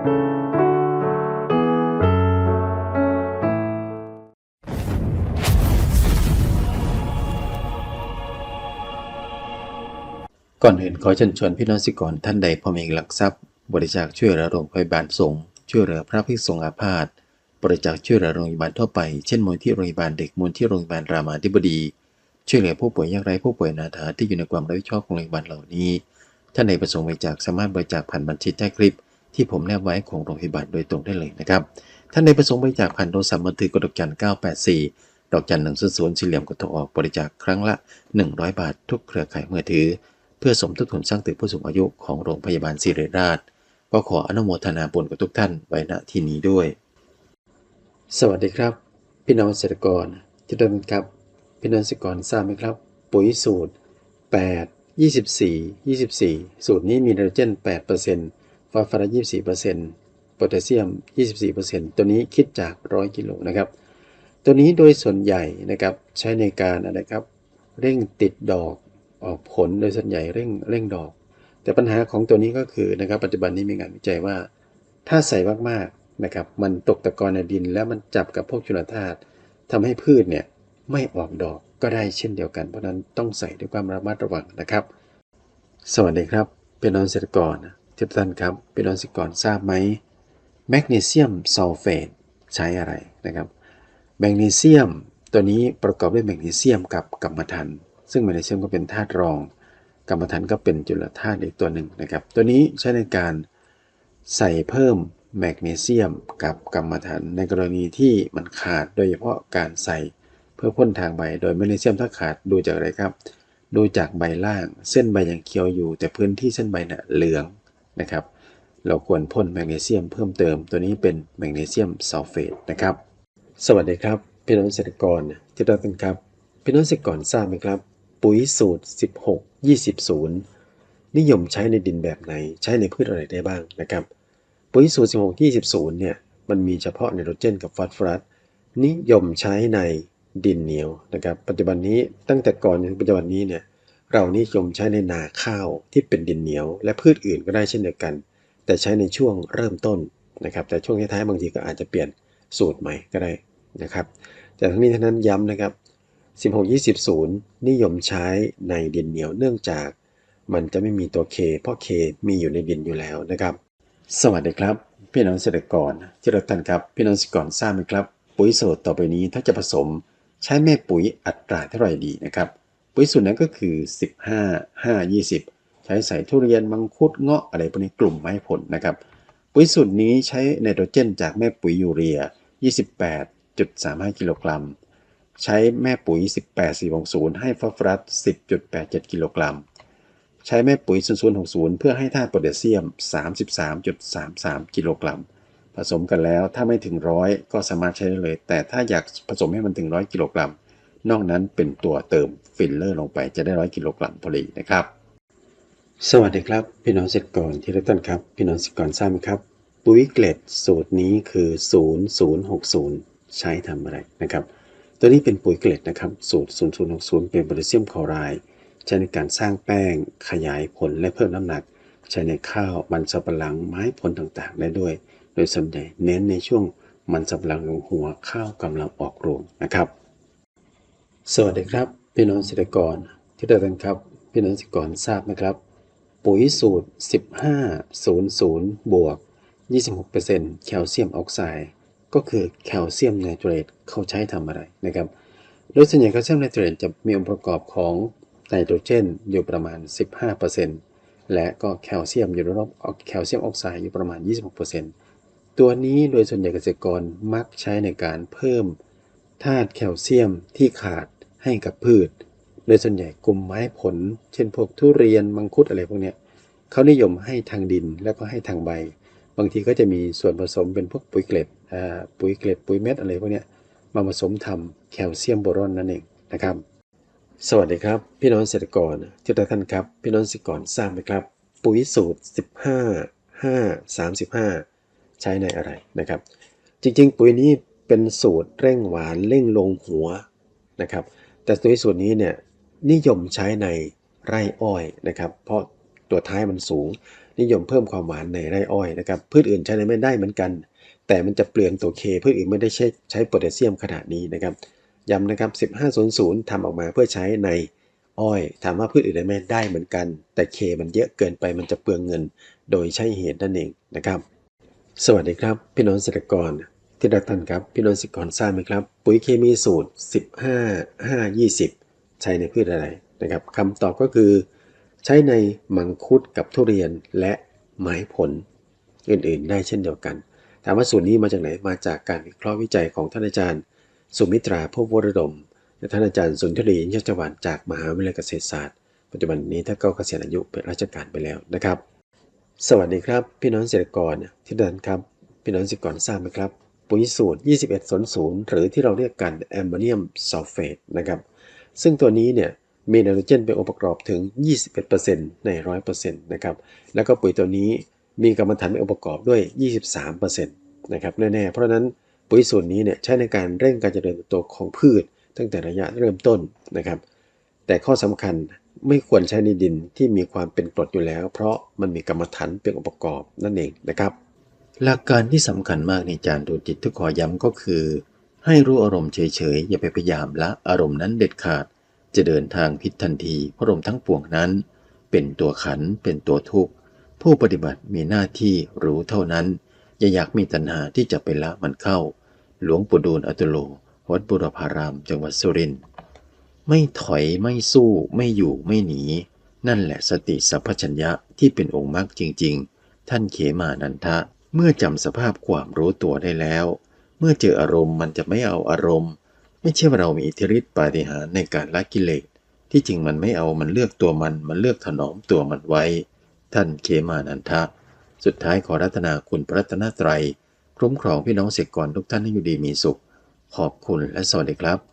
ก่อนอื่นขอเชิญชวนพี่น้องสิกรท่านใดพอมีหลักทรัพย์ บริจาคช่วยเหลือโรงพยาบาลสงฆ์ช่วยเหลือพระภิกษุสงฆ์อาพาธบริจาคช่วยเหลือโรงพยาบาลทั่วไป เช่นมูลที่โรงพยาบาลเด็กมูลที่โรงพยาบาลรามาธิบดี ช่วยเหลือผู้ป่วยยากไร้ผู้ป่วยนาถาที่อยู่ในความรับผิดชอบของโรงพยาบาลเหล่านี้ ท่านใดประสงค์บริจาคสามารถบริจาคผ่านบัญชีใต้คลิป ที่ผมแนบไว้ของโรงพยาบาลโดยตรงได้เลยนะครับ ท่านใดประสงค์บริจาคผ่านโทรศัพท์มือถือกดดอกจัน984 ดอกจัน1 0 0สี่เหลี่ยมกดโทรออกบริจาคครั้งละ 100 บาท ทุกเครือข่ายมือถือ เพื่อสมทบทุนสร้างตึกผู้สูงอายุของโรงพยาบาลศิริราช ก็ขออนุโมทนาบุญกับทุกท่านไว้ณที่นี้ด้วย สวัสดีครับ พี่น้องเกษตรกรที่เดิมครับ พี่น้องเกษตรกรทราบไหมครับ ปุ๋ยสูตร 8 24 24 สูตรนี้มีไนโตรเจน8% ฟอสฟอรัส24%โพแทสเซียม24%ตัวนี้คิดจาก100กิโลนะครับ ตัวนี้โดยส่วนใหญ่นะครับใช้ในการอะไรครับ เร่งติดดอกออกผลโดยส่วนใหญ่เร่งเร่งดอก แต่ปัญหาของตัวนี้ก็คือนะครับ ปัจจุบันนี้มีงานวิจัยว่า ถ้าใส่มากๆนะครับ มันตกตะกอนในดิน แล้วมันจับกับพวกจุลธาตุทำให้พืชเนี่ยไม่ออกดอกก็ได้เช่นเดียวกัน เพราะนั้นต้องใส่ด้วยความระมัดระวังนะครับ สวัสดีครับพี่น้องเกษตรกร ทุกท่านครับพี่น้องเกษตรกรทราบไหมแมกนีเซียมซัลเฟตใช้อะไรนะครับแมกนีเซียมตัวนี้ประกอบด้วยแมกนีเซียมกับกัมมันถัน ซึ่งแมกนีเซียมก็เป็นธาตุรองกัมมันถันก็เป็นจุลธาตุอีกตัวหนึ่งนะครับ ตัวนี้ใช้ในการใส่เพิ่มแมกนีเซียมกับกัมมันถัน ในกรณีที่มันขาดโดยเฉพาะการใส่เพื่อพ่นทางใบ โดยแมกนีเซียมถ้าขาดดูจากอะไรครับ ดูจากใบล่าง เส้นใบยังเขียวอยู่ แต่พื้นที่เส้นใบน่ะเหลือง นะครับ เราควรพ่นแมกนีเซียมเพิ่มเติม ตัวนี้เป็นแมกนีเซียมซัลเฟตนะครับ สวัสดีครับ พี่น้องเกษตรกรที่รักกันครับ พี่น้องเกษตรกรทราบไหมครับ ปุ๋ยสูตร 16 20 0 นิยมใช้ในดินแบบไหน ใช้ในพืชอะไรได้บ้างนะครับ ปุ๋ยสูตร 16 20 0 เนี่ย มันมีเฉพาะไนโตรเจนกับฟอสฟอรัส นิยมใช้ในดินเหนียวนะครับ ปัจจุบันนี้ตั้งแต่ก่อนจนถึงปัจจุบันนี้เนี่ย เรานิยมใช้ในนาข้าวที่เป็นดินเหนียว และพืชอื่นก็ได้เช่นเดียวกัน แต่ใช้ในช่วงเริ่มต้นนะครับ แต่ช่วงท้ายๆบางทีก็อาจจะเปลี่ยนสูตรใหม่ก็ได้นะครับ แต่ทั้งนี้ทั้งนั้นย้ำนะครับ16 20 0 นิยมใช้ในดินเหนียวเนื่องจาก มันจะไม่มีตัว K เพราะ K มีอยู่ในดินอยู่แล้วนะครับ สวัสดีครับ พี่น้องเกษตรกรที่รักท่านครับพี่น้องเกษตรกรทราบไหมครับ ปุ๋ยสูตรต่อไปนี้ถ้าจะผสมใช้แม่ปุ๋ยอัตราเท่าไหร่ดีนะครับ ปุ๋ยสูตรนั้นก็คือ 15 5 20 ใช้ใส่ทุเรียนมังคุดเงาะอะไรพวกนี้กลุ่มไม้ผลนะครับ ปุ๋ยสูตรนี้ใช้ไนโตรเจนจากแม่ปุ๋ยยูเรีย 28.35 กิโลกรัม ใช้แม่ปุ๋ย 18460 ให้ฟอสฟอรัส 10.87 กิโลกรัม ใช้แม่ปุ๋ย 0060 เพื่อให้ธาตุโพแทสเซียม 33.33 กิโลกรัมผสมกันแล้วถ้าไม่ถึงร้อยก็สามารถใช้ได้เลย แต่ถ้าอยากผสมให้มันถึงร้อยกิโลกรัม นอกนั้นเป็นตัวเติมฟิลเลอร์ลงไปจะได้ร้อยกิโลกรัมพอดีนะครับ สวัสดีครับ พี่น้องเกษตรกรที่รักท่านครับ พี่น้องเกษตรกรทราบไหมครับ ปุ๋ยเกล็ดสูตรนี้คือ 0060 ใช้ทำอะไรนะครับ ตัวนี้เป็นปุ๋ยเกล็ดนะครับสูตร 0060 เป็นโพแทสเซียมคลอไรด์ใช้ในการสร้างแป้งขยายผลและเพิ่มน้ำหนัก ใช้ในข้าวมันสำปะหลังไม้ผลต่างๆ ได้ด้วย โดยส่วนใหญ่เน้นในช่วงมันสำปะหลังลงหัวข้าวกำลังออกรวงนะครับ สวัสดีครับ พี่น้องเกษตรกรที่ได้กันครับ พี่น้องเกษตรกรทราบไหมครับ ปุ๋ยสูตร 1500 บวก 26%แคลเซียมออกไซด์ก็คือแคลเซียมไนเตรตเขาใช้ทำอะไรนะครับ โดยส่วนใหญ่แคลเซียมไนเตรตจะมีองค์ประกอบของไนโตรเจนอยู่ประมาณ 15%และก็แคลเซียมอยู่รอบแคลเซียมออกไซด์อยู่ประมาณ 26%ตัวนี้โดยส่วนใหญ่เกษตรกรมักใช้ในการเพิ่มธาตุแคลเซียมที่ขาด ให้กับพืช โดยส่วนใหญ่กลุ่มไม้ผล เช่นพวกทุเรียนมังคุดอะไรพวกเนี้ยเขานิยมให้ทางดินแล้วก็ให้ทางใบ บางทีก็จะมีส่วนผสมเป็นพวกปุ๋ยเกล็ดปุ๋ยเกล็ดปุ๋ยเม็ดอะไรพวกเนี้ยมาผสมทำแคลเซียมโบรอนนั่นเองนะครับ สวัสดีครับ พี่น้องเกษตรกรทุกท่านครับ พี่น้องเกษตรกรทราบไหมครับ ปุ๋ยสูตร 15 5 35 ใช้ในอะไรนะครับ จริงๆ ปุ๋ยนี้เป็นสูตรเร่งหวานเร่งลงหัวนะครับ แต่ตัวสูตรนี้เนี่ยนิยมใช้ในไร่อ้อยนะครับ เพราะตัวท้ายมันสูง นิยมเพิ่มความหวานในไร่อ้อยนะครับพืชอื่นใช้ในไม่ได้เหมือนกัน แต่มันจะเปลืองตัวเคพืชอื่นไม่ได้ใช้ใช้โพแทสเซียมขนาดนี้นะครับย้ำนะครับ 1500ทำออกมาเพื่อใช้ในอ้อย ถามว่าพืชอื่นได้ไหมได้เหมือนกัน แต่เคมันเยอะเกินไปมันจะเปลืองเงิน โดยใช้เหตุนั่นเองนะครับ สวัสดีครับ พี่น้องเกษตรกร ที่รักท่านครับพี่น้องเกรกรทราบไหมครับ ปุ๋ยเคมีสูตร 15 5 20 ใช้ในพืชอะไรนะครับคำตอบก็คือ ใช้ในมังคุดกับทุเรียนและไม้ผลอื่นๆ ได้เช่นเดียวกัน ถามว่าสูตรนี้มาจากไหนมาจากการวิเคราะห์วิจัยของท่านอาจารย์ สุมิตราพวรดมและท่านอาจารย์สุนทรียจวันจากมหาวิทยาลัยเกษตรศาสตร์ ปัจจุบันนี้ท่านก็เกษียณอายุเป็นราชการไปแล้วนะครับ สวัสดีครับ พี่น้องเกษตรกรที่เดินครับ พี่น้องเกษตรกรทราบไหมครับ ปุ๋ยสูตร 2100 หรือที่เราเรียกกันแอมโมเนียมซัลเฟตนะครับซึ่งตัวนี้เนี่ยมีไนโตรเจนเป็นองค์ประกอบถึง 21%ใน 100%นะครับแล้วก็ปุ๋ยตัวนี้มีกรรมฐานเป็นองค์ประกอบด้วย 23%นะครับแน่ๆเพราะนั้นปุ๋ยสูตรนี้เนี่ยใช้ในการเร่งการเจริญเติบโตของพืช ตั้งแต่ระยะเริ่มต้นนะครับ แต่ข้อสำคัญไม่ควรใช้ในดินที่มีความเป็นกรดอยู่แล้ว เพราะมันมีกรรมฐานเป็นองค์ประกอบนั่นเองนะครับ หลักการที่สำคัญมากในจานดูจิตทุกขอย้ำก็คือ ให้รู้อารมณ์เฉยๆ อย่าไปพยายามละอารมณ์นั้นเด็ดขาด จะเดินทางผิดทันทีเพราะอารมณ์ทั้งปวงนั้น เป็นตัวขันเป็นตัวทุกข์ผู้ปฏิบัติมีหน้าที่รู้เท่านั้น อย่าอยากมีตัณหาที่จะไปละมันเข้า หลวงปู่ดูลอัตุโลวัดบุรพาราม จังหวัดสุรินทร์ไม่ถอยไม่สู้ไม่อยู่ไม่หนี นั่นแหละสติสัพพัญญะที่เป็นองค์มรรคจริง ๆ ท่านเขมานันทะ เมื่อจำสภาพความรู้ตัวได้แล้ว เมื่อเจออารมณ์มันจะไม่เอาอารมณ์ ไม่ใช่ว่าเรามีอิทธิฤทธิปาฏิหาริย์ในการละกิเลสที่จริงมันไม่เอามันเลือกตัวมันมันเลือกถนอมตัวมันไว้ ท่านเขมานันทะ สุดท้ายขอรัตนาคุณพระรัตนตรัย คุ้มครองพี่น้องเสกกรทุกท่านให้อยู่ดีมีสุข ขอบคุณและสวัสดีครับ